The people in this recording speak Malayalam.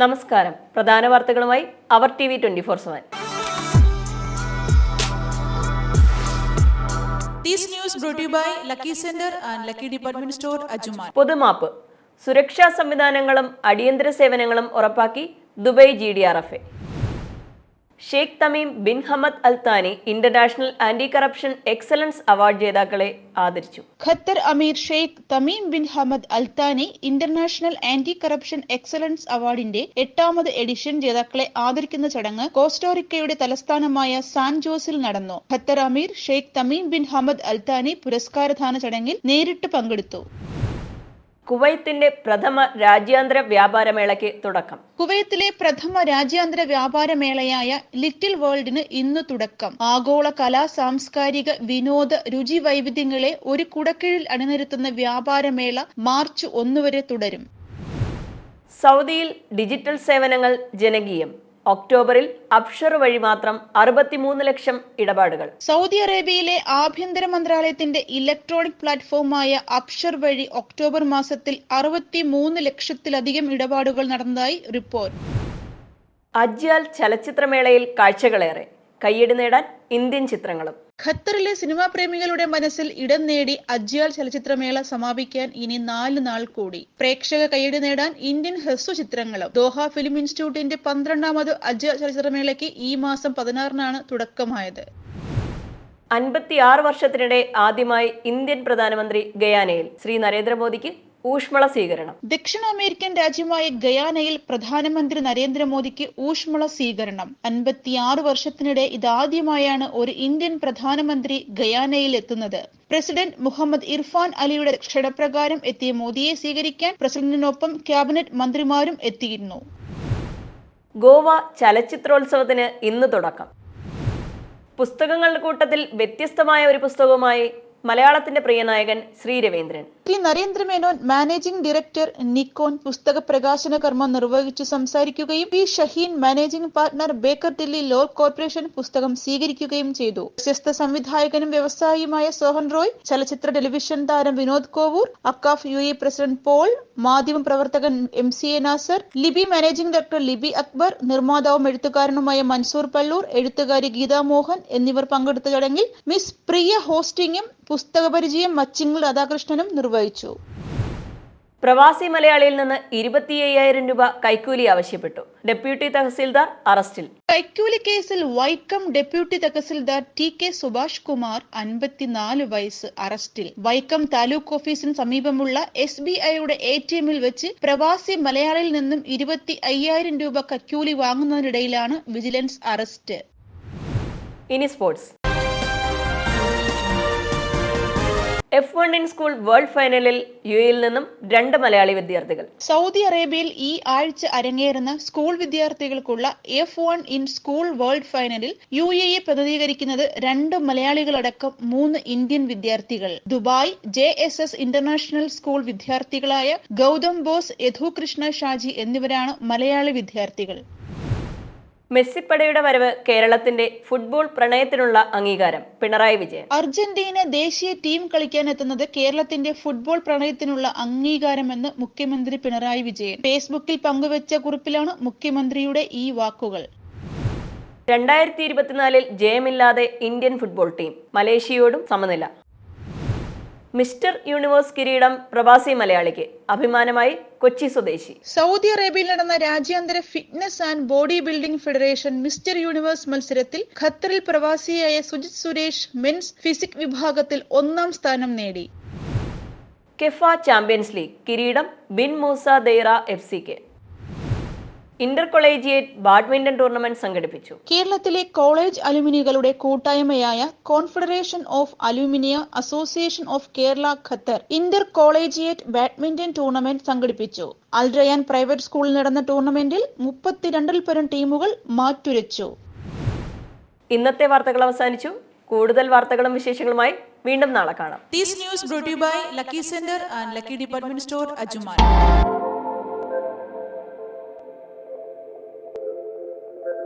നമസ്കാരം. പ്രധാന വാർത്തകളുമായി അവർ T V twenty four seven. പൊതുമാപ്പ്. സുരക്ഷാ സംവിധാനങ്ങളും അടിയന്തര സേവനങ്ങളും ഉറപ്പാക്കി Dubai G D R F A Sheikh Tamim bin Hamad Al Thani Thani international anti corruption excellence award ജേതാക്കളെ ആദരിച്ചു. ഖത്തർ അമീർ Sheikh Tamim bin Hamad Al Thani international anti corruption excellence അവാർഡിന്റെ എട്ടാമത് എഡിഷൻ ജേതാക്കളെ ആദരിക്കുന്ന ചടങ്ങ് കോസ്റ്റോറിക്കയുടെ തലസ്ഥാനമായ സാൻ ജോസിൽ നടന്നു. ഖത്തർ അമീർ Sheikh Tamim bin Hamad Al Thani പുരസ്കാരദാന ചടങ്ങിൽ നേരിട്ട് പങ്കെടുത്തു. കുവൈത്തിന്റെ പ്രഥമ രാജ്യാന്തര വ്യാപാരമേളയ്ക്ക് തുടക്കം. കുവൈത്തിലെ പ്രഥമ രാജ്യാന്തര വ്യാപാര മേളയായ ലിറ്റിൽ വേൾഡിന് ഇന്ന് തുടക്കം. ആഗോള കലാ സാംസ്കാരിക വിനോദ രുചി വൈവിധ്യങ്ങളെ ഒരു കുടക്കീഴിൽ അണിനിരത്തുന്ന വ്യാപാരമേള മാർച്ച് ഒന്ന് വരെ തുടരും. സൗദിയിൽ ഡിജിറ്റൽ സേവനങ്ങൾ ജനകീയം. ഒക്ടോബറിൽ അപ്ഷർ വഴി മാത്രം അറുപത്തിമൂന്ന് ലക്ഷം ഇടപാടുകൾ. സൗദി അറേബ്യയിലെ ആഭ്യന്തര മന്ത്രാലയത്തിന്റെ ഇലക്ട്രോണിക് പ്ലാറ്റ്ഫോമായ അപ്ഷർ വഴി ഒക്ടോബർ മാസത്തിൽ അറുപത്തിമൂന്ന് ലക്ഷത്തിലധികം ഇടപാടുകൾ നടന്നതായി റിപ്പോർട്ട്. അജ്യാൽ ചലച്ചിത്രമേളയിൽ കാഴ്ചകളേറെ. കയ്യടി നേടാൻ ഇന്ത്യൻ ചിത്രങ്ങളും. ഖത്തറിലെ സിനിമാ പ്രേമികളുടെ മനസ്സിൽ ഇടം നേടി അജ്യാൽ ചലച്ചിത്രമേള സമാപിക്കാൻ ഇനി നാല് നാൾ കൂടി. പ്രേക്ഷക കൈയടി നേടാൻ ഇന്ത്യൻ ഹ്രസ്വ ചിത്രങ്ങളും. ദോഹ ഫിലിം ഇൻസ്റ്റിറ്റ്യൂട്ടിന്റെ പന്ത്രണ്ടാമത് അജ്യാൽ ചലച്ചിത്രമേളയ്ക്ക് ഈ മാസം പതിനാറിനാണ് തുടക്കമായത്. അൻപത്തിയാറ് വർഷത്തിനിടെ ആദ്യമായി ഇന്ത്യൻ പ്രധാനമന്ത്രി ഗയാനയിൽ ശ്രീ നരേന്ദ്രമോദിക്ക് ഊഷ്മള സ്വീകരണം. ദക്ഷിണ അമേരിക്കൻ രാജ്യമായ ഗയാനയിൽ പ്രധാനമന്ത്രി നരേന്ദ്രമോദിക്ക് ഊഷ്മള സ്വീകരണം. അൻപത്തിയാറ് വർഷത്തിനിടെ ഇതാദ്യമായാണ് ഒരു ഇന്ത്യൻ പ്രധാനമന്ത്രി ഗയാനയിൽ എത്തുന്നത്. പ്രസിഡന്റ് മുഹമ്മദ് ഇർഫാൻ അലിയുടെ ക്ഷണപ്രകാരം എത്തിയ മോദിയെ സ്വീകരിക്കാൻ പ്രസിഡന്റിനൊപ്പം ക്യാബിനറ്റ് മന്ത്രിമാരും എത്തിയിരുന്നു. ഗോവ ചലച്ചിത്രോത്സവത്തിന് ഇന്ന് തുടക്കം. പുസ്തകങ്ങളുടെ കൂട്ടത്തിൽ വ്യത്യസ്തമായ ഒരു പുസ്തകവുമായി മലയാളത്തിന്റെ പ്രിയനായകൻ Shri Ravindran. Shri Narendra Menon managing director Nikon പുസ്തക പ്രകാശന കർമ്മം നിർവഹിച്ചു സംസാരിക്കുകയും P Shaheen managing partner Baker Delhi law corporation പുസ്തകം സ്വീകരിക്കുകയും ചെയ്തു. പ്രശസ്ത സംവിധായകനും വ്യവസായിയുമായ സോഹൻ റോയ് ചലച്ചിത്ര ടെലിവിഷൻ താരം Vinod Kovoor AKCAF U A president Paul മാധ്യമ പ്രവർത്തകൻ M C A Nasar Libi managing director Libi Akbar നിർമ്മാതാവും എഴുത്തുകാരനുമായ മൻസൂർ പള്ളൂർ എഴുത്തുകാരി ഗീതാ മോഹൻ എന്നിവർ പങ്കെടുത്ത ചടങ്ങിൽ മിസ് പ്രിയ ഹോസ്റ്റിംഗും പുസ്തക പരിചയം മച്ചിങ്ങൾ രാധാകൃഷ്ണനും നിർവഹിച്ചു. പ്രവാസി മലയാളിയിൽ നിന്ന് ഇരുപത്തി അയ്യായിരം രൂപ കൈക്കൂലി ആവശ്യപ്പെട്ടു. ഡെപ്യൂട്ടി തഹസിൽദാർ അറസ്റ്റിൽ. കൈക്കൂലി കേസിൽ Vaikom deputy tahsildar T K Subhash Kumar അൻപത്തിനാല് വയസ്സ് അറസ്റ്റിൽ. വൈക്കം താലൂക്ക് ഓഫീസിന് സമീപമുള്ള എസ് ബി ഐയുടെ എ ടി എമ്മിൽ വെച്ച് പ്രവാസി മലയാളിയിൽ നിന്നും ഇരുപത്തി അയ്യായിരം രൂപ കൈക്കൂലി വാങ്ങുന്നതിനിടയിലാണ് വിജിലൻസ് അറസ്റ്റ്. ഇനി sports. F one in school world ഫൈനലിൽ യു എയിൽ നിന്നും രണ്ട് മലയാളി വിദ്യാർത്ഥികൾ. സൗദി അറേബ്യയിൽ ഈ ആഴ്ച അരങ്ങേറുന്ന സ്കൂൾ വിദ്യാർത്ഥികൾക്കുള്ള F one in school world ഫൈനലിൽ യു എയെ പ്രതിനിധീകരിക്കുന്നത് രണ്ട് മലയാളികളടക്കം മൂന്ന് ഇന്ത്യൻ വിദ്യാർത്ഥികൾ. Dubai J S S international school വിദ്യാർത്ഥികളായ Gautham Bose Yadhu Krishna Shaji എന്നിവരാണ് മലയാളി വിദ്യാർത്ഥികൾ. മെസ്സിപ്പടയുടെ വരവ് കേരളത്തിന്റെ ഫുട്ബോൾ പ്രണയത്തിനുള്ള അംഗീകാരം. പിണറായി വിജയൻ. അർജന്റീന ദേശീയ ടീം കളിക്കാൻ എത്തുന്നത് കേരളത്തിന്റെ ഫുട്ബോൾ പ്രണയത്തിനുള്ള അംഗീകാരമെന്ന് മുഖ്യമന്ത്രി പിണറായി വിജയൻ. ഫേസ്ബുക്കിൽ പങ്കുവച്ച കുറിപ്പിലാണ് മുഖ്യമന്ത്രിയുടെ ഈ വാക്കുകൾ. രണ്ടായിരത്തി ഇരുപത്തിനാലിൽ ജയമില്ലാതെ ഇന്ത്യൻ ഫുട്ബോൾ ടീം. മലേഷ്യയോടും സമനില. മിസ്റ്റർ യൂണിവേഴ്സ് കിരീടം പ്രവാസി മലയാളിക്ക്. അഭിമാനമായി കൊച്ചി സ്വദേശി. സൗദി അറേബ്യയിൽ നടന്ന രാജ്യാന്തര fitness and body building federation mister universe മത്സരത്തിൽ ഖത്തറിൽ പ്രവാസിയായ സുജിത് സുരേഷ് മെൻസ് ഫിസിക് വിഭാഗത്തിൽ ഒന്നാം സ്ഥാനം നേടി. കെഫ ചാമ്പ്യൻസ് ലീഗ് കിരീടം ബിൻ മൂസ ദൈറ എഫ് സിക്ക്. ഇന്റർ കൊളേജിയേറ്റ് ബാഡ്മിന്റൺ ടൂർണമെന്റ് സംഘടിപ്പിച്ചു. കേരളത്തിലെ കോളേജ് അലുമിനികളുടെ കൂട്ടായ്മയായ confederation of alumni association of Kerala Qatar inter collegiate badminton tournament സംഘടിപ്പിച്ചു. അൽറയാൻ പ്രൈവറ്റ് സ്കൂളിൽ നടന്ന ടൂർണമെന്റിൽ മുപ്പത്തിരണ്ടിൽ പരം ടീമുകൾ മാറ്റുരച്ചു. ഇന്നത്തെ വാർത്തകൾ അവസാനിച്ചു. കൂടുതൽ വാർത്തകളും വിശേഷങ്ങളുമായി വീണ്ടും നാളെ കാണാം. News news brought to you by Lucky Center and Lucky Department Store, Ajuman.